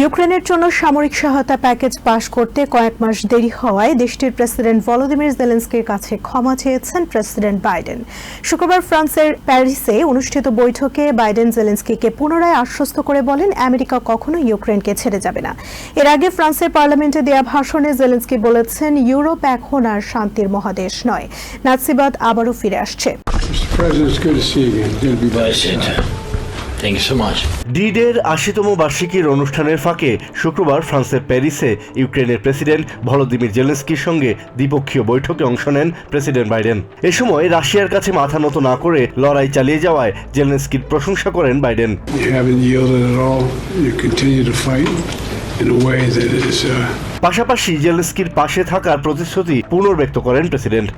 ইউক্রেনের জন্য সামরিক সহায়তা প্যাকেজ পাশ করতে কয়েক মাস দেরি হওয়ায় দেশটির প্রেসিডেন্ট ভলোদিমির জেলেন্সকির কাছে ক্ষমা চেয়েছেন প্রেসিডেন্ট বাইডেন। শুক্রবার ফ্রান্সের প্যারিসে অনুষ্ঠিত বৈঠকে বাইডেন জেলেন্সকিকে পুনরায় আশ্বস্ত করে বলেন আমেরিকা কখনো ইউক্রেনকে ছেড়ে যাবে না। এর আগে ফ্রান্সের পার্লামেন্টে দেয়া ভাষণে জেলেন্সকি বলেছেন ইউরোপ এখন আর শান্তির মহাদেশ নয়। নাৎসিবাদ আবারও ফিরে আসছে। Thank you so much. ডিডের আশিতম বার্ষিকীর অনুষ্ঠানের ফাঁকে শুক্রবার ফ্রান্সের প্যারিসে ইউক্রেনের প্রেসিডেন্ট ভলোদিমির জেলেন্সকির সঙ্গে দ্বিপক্ষীয় বৈঠকে অংশ নেন প্রেসিডেন্ট বাইডেন। এ সময় রাশিয়ার কাছে মাথা নত না করে লড়াই চালিয়ে যাওয়ায় জেলেন্সকির প্রশংসা করেন বাইডেন। Uh, পাশাপাশি জেলেন্সকির পাশে থাকার প্রতিশ্রুতি পুনর্ব্যক্ত করেন প্রেসিডেন্ট।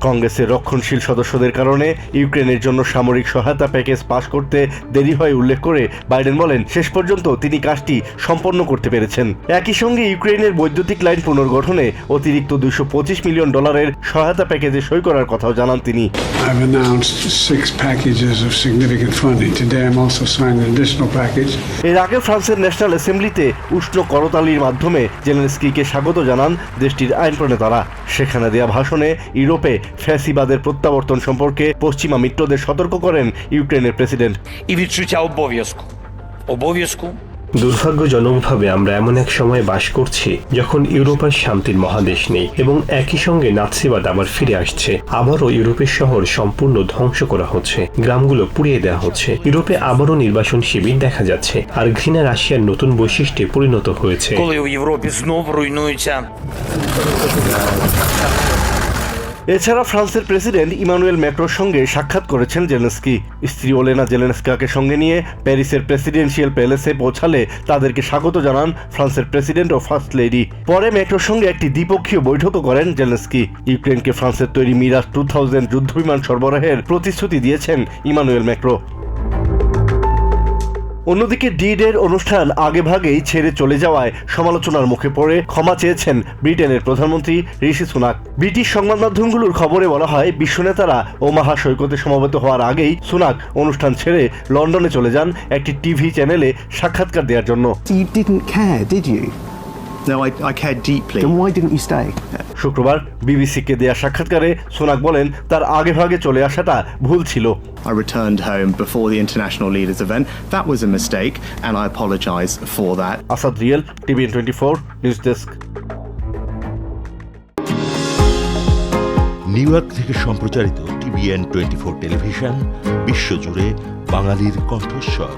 কংগ্রেসের রক্ষণশীল সদস্যদের কারণে ইউক্রেনের জন্য সামরিক সহায়তা প্যাকেজ পাশ করতে দেরি হয় উল্লেখ করে বাইডেন বলেন শেষ পর্যন্ত তিনি কাজটি সম্পন্ন করতে পেরেছেন একই সঙ্গে ইউক্রেনের বৈদ্যুতিক লাইন পুনর্গঠনে অতিরিক্ত দুশো পঁচিশ মিলিয়ন ডলারের সহায়তা প্যাকেজে সই করার কথাও জানান তিনি I've announced six packages of significant funding. Today I'm also signing an additional package. এর আগে ফ্রান্সের ন্যাশনাল অ্যাসেম্বলিতে উষ্ণ করতালির মাধ্যমে জেলেন্সকিকে স্বাগত জানান দেশটির আইন প্রণেতারা সেখানে দেয়া ভাষণে ইউরোপে ফ্যাসিবাদের প্রত্যাবর্তন সম্পর্কে পশ্চিমা মিত্রদের সতর্ক করেন ইউক্রেনের প্রেসিডেন্ট i wyczucia obowiązku. দুর্ভাগ্যজনকভাবে আমরা এমন এক সময় বাস করছি যখন ইউরোপের শান্তির মহাদেশ নেই এবং একই সঙ্গে নাৎসিবাদ আবার ফিরে আসছে। আবারও ইউরোপের শহর সম্পূর্ণ ধ্বংস করা হচ্ছে, গ্রামগুলো পুড়িয়ে দেওয়া হচ্ছে। ইউরোপে আবারও নির্বাসন শিবির দেখা যাচ্ছে আর ঘৃণা রাশিয়ার নতুন বৈশিষ্ট্যে পরিণত হয়েছে। এছাড়া ফ্রান্সের প্রেসিডেন্ট ইমানুয়েল ম্যাক্রোর সঙ্গে সাক্ষাৎ করেছেন জেলেন্সকি। স্ত্রী ওলেনা জেলেন্সকাকে সঙ্গে নিয়ে প্যারিসের প্রেসিডেন্সিয়াল প্যালেসে পৌঁছালে তাদেরকে স্বাগত জানান ফ্রান্সের প্রেসিডেন্ট ও ফার্স্ট লেডি। পরে ম্যাক্রোর সঙ্গে একটি দ্বিপক্ষীয় বৈঠকও করেন জেলেন্সকি। ইউক্রেনকে ফ্রান্সের তৈরি মিরাজ টু থাউজেন্ড যুদ্ধবিমান সরবরাহের প্রতিশ্রুতি দিয়েছেন ইমানুয়েল ম্যাক্রো। অন্যদিকে ডিডের অনুষ্ঠান আগেভাগেই ছেড়ে চলে যাওয়ায় সমালোচনার মুখে পড়ে ক্ষমা চেয়েছেন ব্রিটেনের প্রধানমন্ত্রী ঋষি সুনাক ব্রিটিশ সংবাদ মাধ্যমগুলোর খবরে বলা হয় বিশ্বনেতারা ওমাহা সৈকতে সমবেত হওয়ার আগেই সুনাক অনুষ্ঠান ছেড়ে লন্ডনে চলে যান একটি টিভি চ্যানেলে সাক্ষাৎকার দেওয়ার জন্য You didn't care, did you? No, I, I cared deeply. Then why didn't you stay? শুক্রবার বিবিসিকে দেয়া সাক্ষাৎকারে সোনাক বলেন তার আগে ভাগে চলে আসাটা ভুল ছিল I returned home before the international leaders event. That was a mistake, and I apologise for that. Asad real TVN twenty four news desk New York থেকে সম্প্রচারিত টিভিএন টোয়েন্টি ফোর টেলিভিশন বিশ্বজুড়ে বাঙালির কণ্ঠস্বর